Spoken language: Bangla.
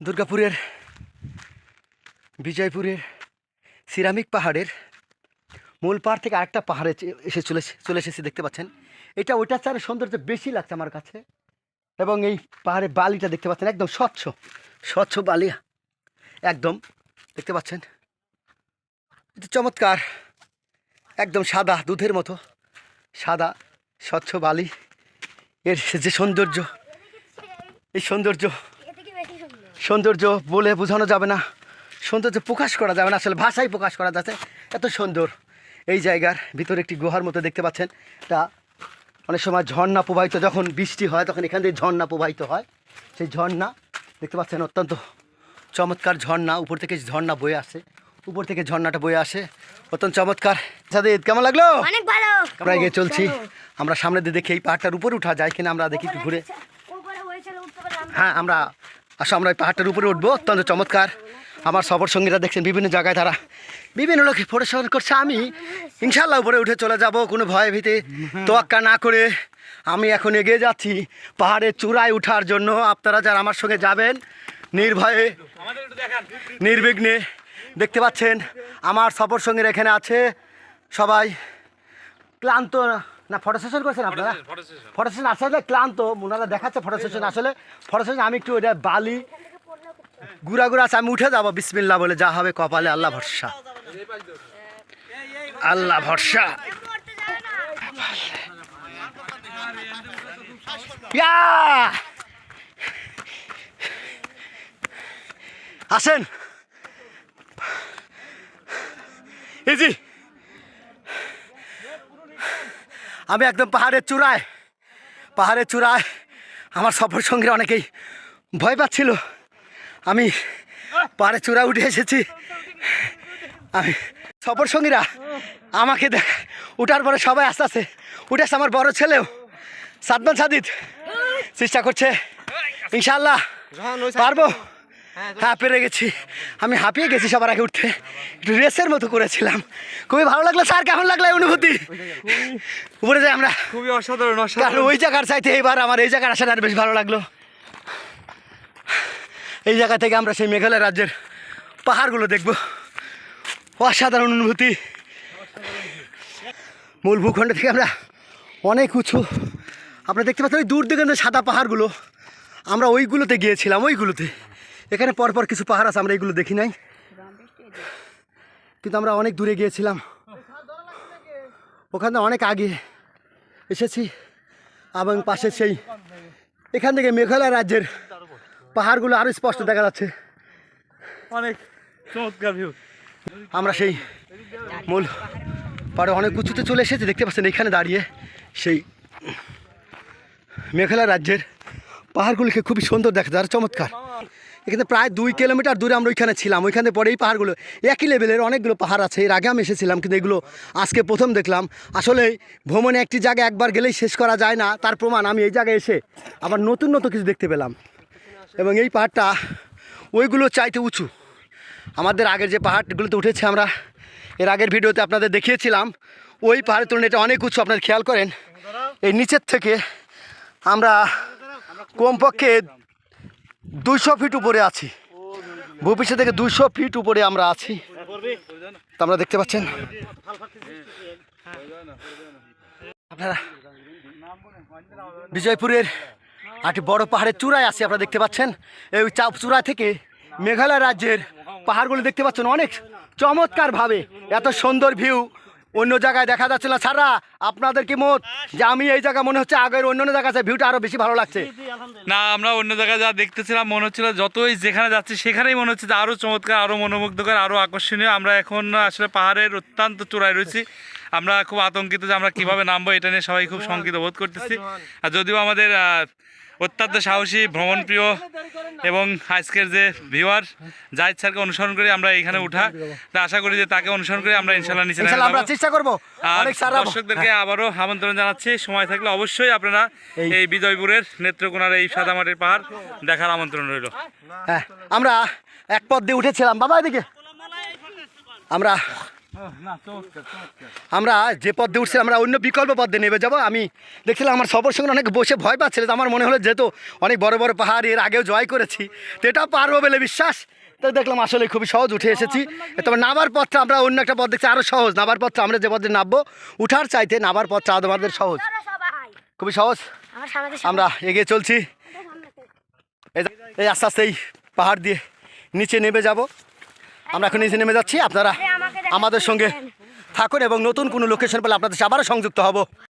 দুর্গাপুরের, বিজয়পুরের, সিরামিক পাহাড়ের মূল পাহাড় থেকে আরেকটা পাহাড়ে এসে চলে চলে এসেছি, দেখতে পাচ্ছেন। এটা ওইটার চারে সৌন্দর্য বেশি লাগছে আমার কাছে। এবং এই পাহাড়ের বালিটা দেখতে পাচ্ছেন, একদম স্বচ্ছ স্বচ্ছ বালি। একদম, দেখতে পাচ্ছেন। এটা চমৎকার, একদম সাদা দুধের মতো, সাদা, স্বচ্ছ বালি। এর যে সৌন্দর্য, এই সৌন্দর্য সৌন্দর্য বলে বোঝানো যাবে না। সৌন্দর্য প্রকাশ করা যাবে না আসলে ভাষায় প্রকাশ করা যাচ্ছে। এত সুন্দর। এই জায়গার ভিতরে একটি গুহার মতো দেখতে পাচ্ছেন। তা অনেক সময় ঝর্ণা প্রবাহিত যখন বৃষ্টি হয় তখন এখান থেকে ঝর্ণা প্রবাহিত হয়। সেই ঝর্ণা দেখতে পাচ্ছেন অত্যন্ত চমৎকার ঝর্ণা। উপর থেকে ঝর্ণা বয়ে আসে। উপর থেকে ঝর্ণাটা বয়ে আসে। অত্যন্ত চমৎকার। সাদিদ কেমন লাগল? অনেক ভালো। আমরা এগিয়ে চলছি। আমরা সামনে দিয়ে দেখি এই পাহাড়টার উপরে উঠা যায় কিনা আমরা দেখি একটু ঘুরে হ্যাঁ আমরা আসো, আমরা এই পাহাড়টার উপরে উঠবো, অত্যন্ত চমৎকার। আমার সফর সঙ্গীরা দেখছেন বিভিন্ন জায়গায় তারা। বিভিন্ন লোকে পরিশ্রম করছে, আমি ইনশাল্লাহ উপরে উঠে চলে যাব, কোনো ভয় ভীতি তোয়াক্কা না করে। আমি এখন এগিয়ে যাচ্ছি পাহাড়ের চূড়ায় ওঠার জন্য। আপনারা যারা আমার সঙ্গে যাবেন, নির্ভয়ে, নির্বিঘ্নে দেখতে পাচ্ছেন, আমার সফর সঙ্গীরা এখানে আছে। সবাই ক্লান্ত না ফটো সেশন করছেন আপনারা? ফটো সেশন আসলে ক্লান্ত ওনারা দেখাচ্ছে ফটো সেশন আসলে। ফটো সেশন আমি একটু এটা বালি। গুড়া গুড়া আছে আমি উঠে যাব বিসমিল্লা বলে যা হবে কপালে আল্লাহ ভরসা। আল্লাহ ভরসা! আসেন। ইজি। আমি একদম পাহাড়ের চূড়ায় পাহাড়ের চূড়ায় আমার সফর সঙ্গীরা অনেকেই ভয় পাচ্ছিল। আমি পাহাড়ের চূড়ায় উঠে এসেছি। আমি সফর সঙ্গীরা আমাকে দেখ, উঠার পরে সবাই আস্তে আস্তে উঠে উঠেছে আমার বড় ছেলেও, সাদমান সাদিদ চেষ্টা করছে। ইনশাল্লাহ পারব? হ্যাঁ পেরে গেছি আমি হাঁপিয়ে গেছি সবার আগে উঠতে। একটু রেসের মতো করেছিলাম। খুবই ভালো লাগল স্যার। কেমন লাগল অনুভূতি? উপরে যাই আমরা। খুবই অসাধারণ কারণ অসাধারণ ওই জায়গার চাইতে এবার আমার এই জায়গার আসাটা আর বেশ ভালো লাগল। এই জায়গা থেকে আমরা সেই মেঘালয় রাজ্যের পাহাড়গুলো দেখব। অসাধারণ অনুভূতি। মূল ভূখণ্ড থেকে আমরা অনেক উঁচু আপনারা দেখতে পাচ্ছেন ওই দূর দিকে সাদা পাহাড়গুলো আমরা ওইগুলোতে গিয়েছিলাম ওইগুলোতে। এখানে পরপর কিছু পাহাড় আছে আমরা এগুলো দেখি নাই। কিন্তু আমরা অনেক দূরে গিয়েছিলাম। ওখানে অনেক আগে এসেছি এবং পাশে সেই এখান থেকে মেঘালয় রাজ্যের পাহাড়গুলো আরও স্পষ্ট দেখা যাচ্ছে। অনেক চমৎকার ভিউ আমরা সেই মূল পাড়ে অনেক উঁচুতে চলে এসেছি দেখতে পাচ্ছেন এখানে দাঁড়িয়ে সেই মেঘালয় রাজ্যের পাহাড়গুলিকে খুবই সুন্দর দেখা যায় আর চমৎকার। এখানে প্রায় দুই কিলোমিটার দূরে আমরা ওইখানে ছিলাম। ওইখানে পরে এই পাহাড়গুলো, একই লেভেলের অনেকগুলো পাহাড় আছে। এর আগে আমি এসেছিলাম, কিন্তু এগুলো আজকে প্রথম দেখলাম। আসলে ভ্রমণে একটি জায়গায় একবার গেলেই শেষ করা যায় না। তার প্রমাণ আমি এই জায়গায় এসে আবার নতুন নতুন কিছু দেখতে পেলাম। এবং এই পাহাড়টা ওইগুলো চাইতে উঁচু। আমাদের আগের যে পাহাড়গুলোতে উঠেছে আমরা, এর আগের ভিডিওতে আপনাদের দেখিয়েছিলাম। ওই পাহাড়ের তুলনায় এটা অনেক উঁচু, আপনারা খেয়াল করেন। এই নিচের থেকে আমরা কমপক্ষে দুইশো ফিট উপরে আছি। ভূপৃষ্ঠ থেকে দুইশো ফিট উপরে আমরা আছি। তা আপনারা দেখতে পাচ্ছেন? আপনারা বিজয়পুরের একটি বড় পাহাড়ের চূড়ায় আছি, আপনারা দেখতে পাচ্ছেন? এই চাপ চূড়া থেকে মেঘালয় রাজ্যের পাহাড়গুলো দেখতে পাচ্ছেন অনেক চমৎকারভাবে, এত সুন্দর ভিউ অন্য জায়গায় দেখা যাচ্ছে না ছাড়া আপনাদের কি মত যে আমি এই জায়গা মনে হচ্ছে আগের অন্য অন্য জায়গা ভিউটা আরও বেশি ভালো লাগছে? না আমরা অন্য জায়গায় যা দেখতেছিলাম মনে হচ্ছিল যতই যেখানে যাচ্ছি সেখানেই মনে হচ্ছে যে আরও চমৎকার আরও মনোমুগ্ধকর আরও আকর্ষণীয়। আমরা এখন আসলে পাহাড়ের অত্যন্ত চূড়ায় রয়েছি। আমরা খুব আতঙ্কিত যে আমরা কীভাবে নামবো এটা নিয়ে সবাই খুব শঙ্কিত বোধ করতেছি। আর যদিও আমাদের অত্যন্ত সাহসী ভ্রমণপ্রিয় এবং আজকের যে ভিউয়ার জাহিদ স্যারকে অনুসরণ করে আমরা এখানে উঠা তা আশা করি যে তাকে অনুসরণ করে আমরা ইনশাল্লাহ নিচে আমরা চেষ্টা করব। আর দর্শকদেরকে আবারও আমন্ত্রণ জানাচ্ছি। সময় থাকলে অবশ্যই আপনারা এই- বিজয়পুরের নেত্রকোনার এই সাদামাটির পাহাড় দেখার আমন্ত্রণ রইল। হ্যাঁ আমরা এক পথ দিয়ে উঠেছিলাম। বাবা এদিকে। আমরা আমরা যে পথ দিয়ে উঠছিলাম আমরা অন্য বিকল্প পথ দিয়ে নেমে যাব। আমি দেখছিলাম আমার সবার সঙ্গে অনেক বসে ভয় পাচ্ছিল আমার মনে হলো যেহেতু অনেক বড় বড় পাহাড়, এর আগেও জয় করেছি, তো এটাও পারব বলে বিশ্বাস। তো দেখলাম আসলে খুবই সহজ, উঠে এসেছি। তবে নামার পথটা আমরা অন্য একটা পথ দেখছি আরও সহজ। নামার পথটা আমরা যে পথে নামবো, উঠার চাইতে নামার পথটা আমাদের সহজ। খুবই সহজ। আমরা এগিয়ে চলছি। এই আস্তে আস্তে এই পাহাড় দিয়ে নিচে নেমে যাব। আমরা এখন নিচে নেমে যাচ্ছি, আপনারা আমাদের সঙ্গে থাকুন এবং নতুন কোনো লোকেশন পেলে আপনাদের সাথে আবারও সংযুক্ত হব।